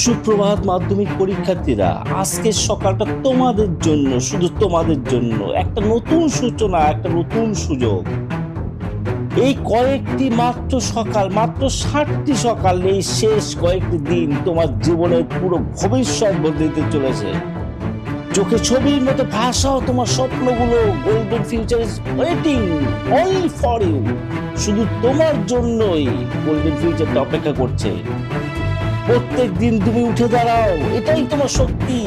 সুপ্রভাত মাধ্যমিক পরীক্ষার্থীরা আজকের সকালটা তোমাদের জন্য, শুধু তোমাদের জন্য, একটা নতুন সূচনা, একটা নতুন সুযোগ। এই কয়েকটি মাত্র সকাল, মাত্র ষাটটি সকাল এই শেষ কয়েকটি দিন তোমার জীবনের পুরো ভবিষ্যৎ বদলে দিতে চলেছে। চোখে ছবির মতো ভাষাও তোমার স্বপ্নগুলো golden future is waiting only for you শুধু তোমার জন্যই গোল্ডেন ফিউচারটা অপেক্ষা করছে। প্রত্যেক দিন তুমি উঠে দাঁড়াও। এটাই তোমার শক্তি।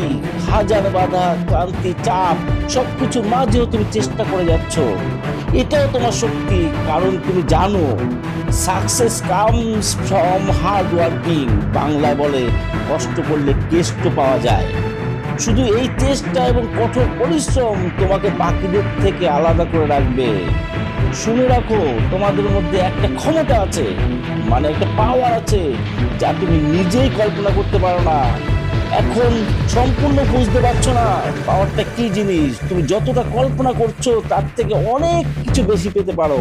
হাজার বাধা, ক্লান্তি, চাপ সবকিছুর মাঝেও তুমি চেষ্টা করে যাচ্ছ। এটাও তোমার শক্তি, কারণ তুমি জানো success comes from hard working বাংলায় বলে, কষ্ট করলে কেষ্ট পাওয়া যায়। শুধু এই চেষ্টা এবং কঠোর পরিশ্রম তোমাকে বাকিদের থেকে আলাদা করে রাখবে। শুনে রাখো, তোমাদের মধ্যে একটা ক্ষমতা আছে মানে একটা পাওয়ার আছে, যা তুমি নিজেই কল্পনা করতে পারো না। এখন সম্পূর্ণ বুঝতে পারছ না পাওয়ারটা কি জিনিস। তুমি যতটা কল্পনা করছ, তার থেকে অনেক কিছু বেশি পেতে পারো।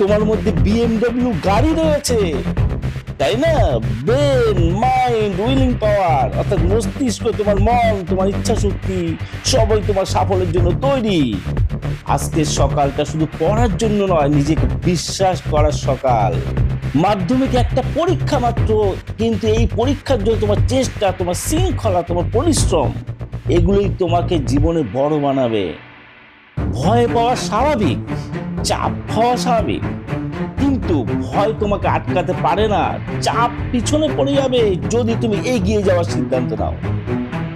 তোমার মধ্যে বিএমডব্লিউ গাড়ি রয়েছে। তাই না? ব্রেন মাইন্ড উইলিং পাওয়ার অর্থাৎ মস্তিষ্ক তোমার মন, তোমার ইচ্ছা শক্তি সবই তোমার সাফল্যের জন্য তৈরি। আজকের সকালটা শুধু পড়ার জন্য নয়, নিজেকে বিশ্বাস করার সকাল। মাধ্যমিক একটা পরীক্ষা মাত্র, কিন্তু এই পরীক্ষার জন্য তোমার চেষ্টা, তোমার শৃঙ্খলা, তোমার পরিশ্রম, এগুলোই তোমাকে জীবনে বড় বানাবে। ভয় পাওয়া স্বাভাবিক, চাপ হওয়া স্বাভাবিক। কিন্তু ভয় তোমাকে আটকাতে পারে না। চাপ পিছনে পড়ে যাবে যদি তুমি এগিয়ে যাওয়ার সিদ্ধান্ত নাও।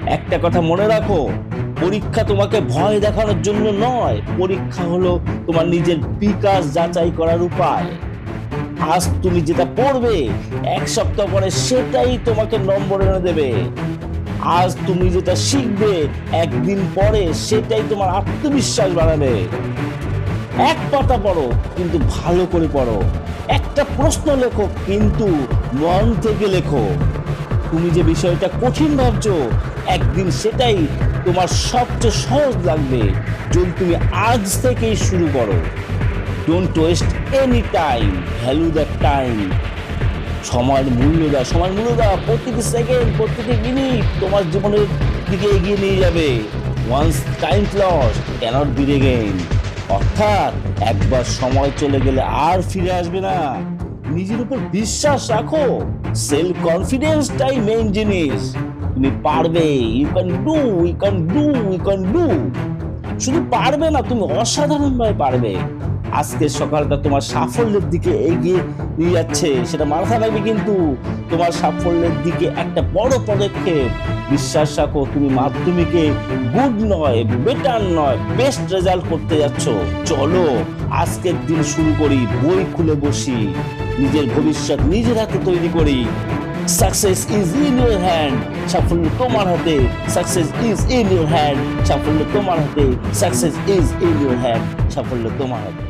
একটা কথা মনে রাখো, পরীক্ষা তোমাকে ভয় দেখানোর জন্য নয়, পরীক্ষা হলো তোমার নিজের বিকাশ যাচাই করার উপায়। আজ তুমি যেটা পড়বে, এক সপ্তাহ পরে সেটাই তোমাকে নম্বর এনে দেবে। আজ তুমি যেটা শিখবে, একদিন পরে সেটাই তোমার আত্মবিশ্বাস বাড়াবে। এক পাতা পড়ো, কিন্তু ভালো করে পড়ো। একটা প্রশ্ন লেখো, কিন্তু মন থেকে লেখো। তুমি যে বিষয়টা কঠিন ভাবছ, একদিন সেটাই তোমার সবচেয়ে সহজ লাগবে, যদি তুমি আজ থেকেই শুরু করো। Don't waste any time value the time সময়ের মূল্য দাও, সময়ের মূল্য দাও, প্রতিটি সেকেন্ড প্রতিটি মিনিট তোমার জীবনের দিকে এগিয়ে নিয়ে যাবে। Once time loss cannot be regain অর্থাৎ একবার সময় চলে গেলে আর ফিরে আসবে না। নিজের উপর বিশ্বাস রাখো। সেলফ কনফিডেন্সটাই মেইন জিনিস। তুমি পারবে। You can do you can do you can do শুধু পারবে না, তুমি অসাধারণভাবে পারবে। আজকের সকালটা তোমার সাফল্যের দিকে এগিয়ে নিয়ে যাচ্ছে। সেটা মাথায় রাখবে কিন্তু তোমার সাফল্যের দিকে একটা বড় পদক্ষেপ। বিশ্বাস রাখো, তুমি মাধ্যমিকে গুড নয় বেটার নয় বেস্ট রেজাল্ট করতে যাচ্ছ। চলো, আজকের দিন শুরু করি, বই খুলে বসি, নিজের ভবিষ্যৎ নিজের হাতে তৈরি করি। Success is in your hand সাফল্য তোমার হাতে। Success is in your hand সাফল্য তোমার হাতে। Success is in your hand সাফল্য তোমার হাতে।